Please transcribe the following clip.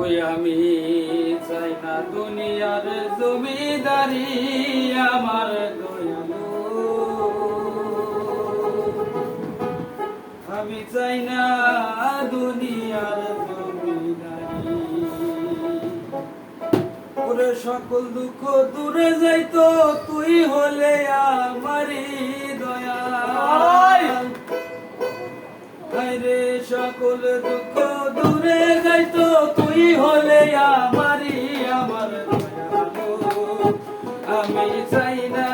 ওই আমি চাই না দুনিয়ার জমিদারি আমার দয়ালু। আমি চাই না দুনিয়ার জমিদারি। ওরে সকল দুঃখ দূরে যাইতো তুই হলে আমারই দয়া রে সকল দুঃখ দূরে তুই হলে আমারই আমার আমি চাই না